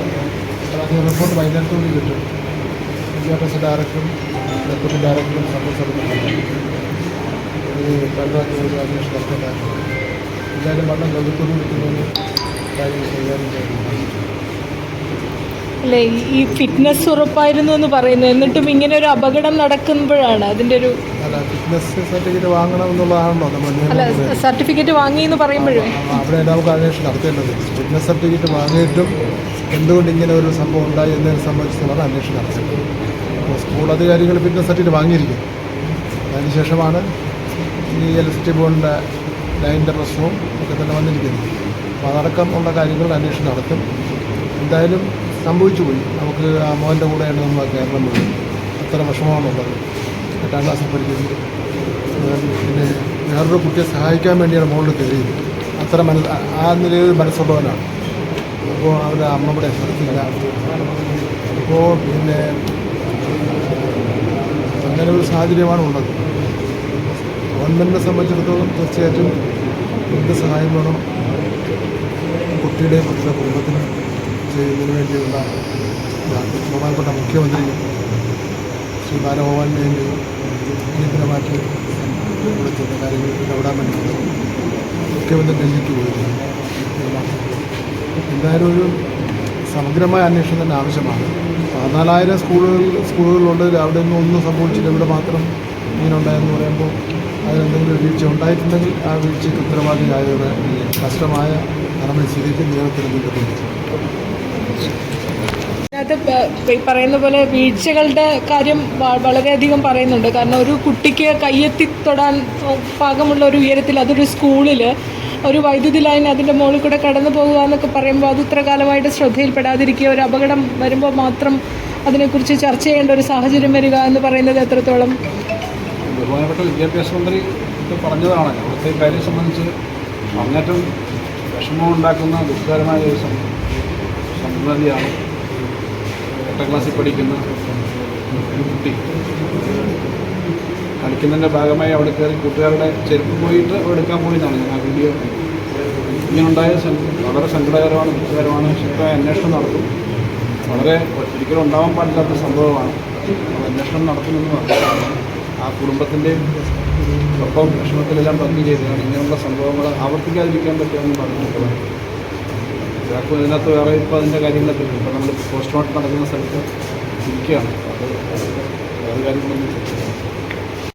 तर रिपोर्ट वाहिल्यानंतर मी घेतो. म्हणजे विद्यापीठाचा आरक्षण प्रत्येक आरक्षण संपूर्ण पंधरा दिवस आम्ही स्पष्ट काय इलाज मला गजू काही അല്ലേ ഈ- ഫിറ്റ്നസ് ഉറപ്പായിരുന്നു എന്ന് പറയുന്നു. എന്നിട്ടും ഇങ്ങനെ ഒരു അപകടം നടക്കുമ്പോഴാണ് അതിന്റെ ഒരു ഫിറ്റ്നസ് സർട്ടിഫിക്കറ്റ് വാങ്ങണം എന്നുള്ളതാണല്ലോ. അല്ല സർട്ടിഫിക്കറ്റ് വാങ്ങി എന്ന് പറയുമ്പോഴേ. അവിടെ നമുക്ക് അന്വേഷണം നടത്തേണ്ടത് ഫിറ്റ്നസ് സർട്ടിഫിക്കറ്റ് വാങ്ങിയിട്ടും എന്തുകൊണ്ട് ഇങ്ങനെ ഒരു സംഭവം ഉണ്ടായി എന്നതിനെ സംബന്ധിച്ചുള്ള അന്വേഷണം നടത്തേണ്ടത് അപ്പോൾ സ്കൂൾ അധികാരികൾ ഫിറ്റ്നസ് സർട്ടിഫിക്കറ്റ് വാങ്ങിയിരിക്കും. അതിനുശേഷമാണ് ഈ ഇലക്ട്രിസിറ്റി ബോർഡിന്റെ ലൈനിന്റെ പ്രശ്നവും ഒക്കെ തന്നെ വന്നിരിക്കുന്നത്. അപ്പോൾ അതടക്കം ഉള്ള കാര്യങ്ങൾ അന്വേഷണം നടത്തും. എന്തായാലും സംഭവിച്ചു പോയി. നമുക്ക് ആ മോന്റെ കൂടെയാണ് നമ്മൾ കേരളം പോയി. അത്ര വിഷമമാണുള്ളത്. എട്ടാം ക്ലാസ്സിൽ പഠിക്കുന്നത് പിന്നെ വേറൊരു കുട്ടിയെ സഹായിക്കാൻ വേണ്ടിയാണ് മോളിൽ കയറിയത്. അത്ര മനസ്സ് ആ- നിലയിൽ മനസ്സുള്ളവനാണ്. അപ്പോൾ അവരുടെ അമ്മ ഇവിടെ സ്ഥലത്തില്ല അപ്പോൾ പിന്നെ അങ്ങനെ ഒരു സാഹചര്യമാണ് ഉള്ളത്. ഗവൺമെന്റിനെ സംബന്ധിച്ചിടത്തോളം തീർച്ചയായിട്ടും എന്ത് സഹായം വേണം കുട്ടിയുടെയും കുട്ടിയുടെ കുടുംബത്തിനും ചെയ്യുന്നതിന് വേണ്ടിയുള്ള. ബഹുമാനപ്പെട്ട മുഖ്യമന്ത്രി ശ്രീ ബാലഭവൻ വേണ്ടി കേന്ദ്രമാക്കി ഇവിടെ കാര്യങ്ങൾ ഇടപെടാൻ വേണ്ടി മുഖ്യമന്ത്രി ഡൽഹിക്ക് പോയിരുന്നു. എന്തായാലും ഒരു സമഗ്രമായ അന്വേഷണം തന്നെ ആവശ്യമാണ്. പതിനാലായിരം സ്കൂളുകളിൽ സ്കൂളുകളുണ്ട്. അവിടെ ഒന്നും ഒന്നും സംഭവിച്ചില്ല. ഇവിടെ മാത്രം ഇങ്ങനെ ഉണ്ടായെന്ന് പറയുമ്പോൾ അതിലെന്തെങ്കിലും ഒരു വീഴ്ച ഉണ്ടായിട്ടുണ്ടെങ്കിൽ ആ വീഴ്ചയ്ക്ക് ഉത്തരവാദിയായവരെ കഷ്ടമായ നടപടി സ്വീകരിക്കുന്ന നിയമത്തിന് നീക്കപ്പെടും അതിനകത്ത് പറയുന്ന പോലെ വീഴ്ചകളുടെ കാര്യം വളരെയധികം പറയുന്നുണ്ട്. കാരണം ഒരു കുട്ടിക്ക് കയ്യെത്തി തൊടാൻ പാകമുള്ള ഒരു ഉയരത്തിൽ അതൊരു സ്കൂളിൽ ഒരു വൈദ്യുതി ലൈൻ അതിന്റെ മുകളിൽ കൂടെ കടന്നു പോകുക എന്നൊക്കെ പറയുമ്പോൾ അത് ഇത്ര കാലമായിട്ട് ശ്രദ്ധയിൽപ്പെടാതിരിക്കുക ഒരു അപകടം വരുമ്പോൾ മാത്രം അതിനെക്കുറിച്ച് ചർച്ച ചെയ്യേണ്ട ഒരു സാഹചര്യം വരിക എന്ന് പറയുന്നത് എത്രത്തോളം? ബഹുമാനപ്പെട്ട വിദ്യാഭ്യാസ മന്ത്രി പറഞ്ഞതാണ്. അവിടുത്തെ കാര്യം സംബന്ധിച്ച് അങ്ങേറ്റം വിഷമമുണ്ടാക്കുന്ന ദുഃഖകരമായ ഒരു സം- സംഗതിയാണ് എട്ടാം ക്ലാസ്സിൽ പഠിക്കുന്ന ഒരു കുട്ടി. കളിക്കുന്നതിന്റെ ഭാഗമായി അവിടെ കയറി കൂട്ടുകാരുടെ ചെരുപ്പ് പോയിട്ട് എടുക്കാൻ പോയിന്നാണ് ഞാൻ ആ വീഡിയോ ഇങ്ങനുണ്ടായ വളരെ സങ്കടകരമാണ് ദുഃഖകരമാണ്. ശക്തമായ അന്വേഷണം നടത്തും വളരെ ഒരിക്കലും ഉണ്ടാവാൻ പാടില്ലാത്ത സംഭവമാണ്. അന്വേഷണം നടത്തുമെന്ന് പറഞ്ഞു ആ കുടുംബത്തിന്റെയും ഒപ്പം ഭക്ഷണത്തിലെല്ലാം പങ്കു ചെയ്തതാണ്. ഇങ്ങനെയുള്ള സംഭവങ്ങൾ ആവർത്തിക്കാതിരിക്കാൻ പറ്റുമെന്ന് പറഞ്ഞിട്ടുള്ളത്. ഇതാക്കും ഇതിനകത്ത് വേറെ ഇപ്പോൾ അതിന്റെ കാര്യങ്ങളൊക്കെ ഇപ്പോൾ നമ്മൾ പോസ്റ്റ്മോർട്ടം നടക്കുന്ന സ്ഥലത്ത് ഇരിക്കുകയാണ്. അത് വേറെ കാര്യങ്ങളൊന്നും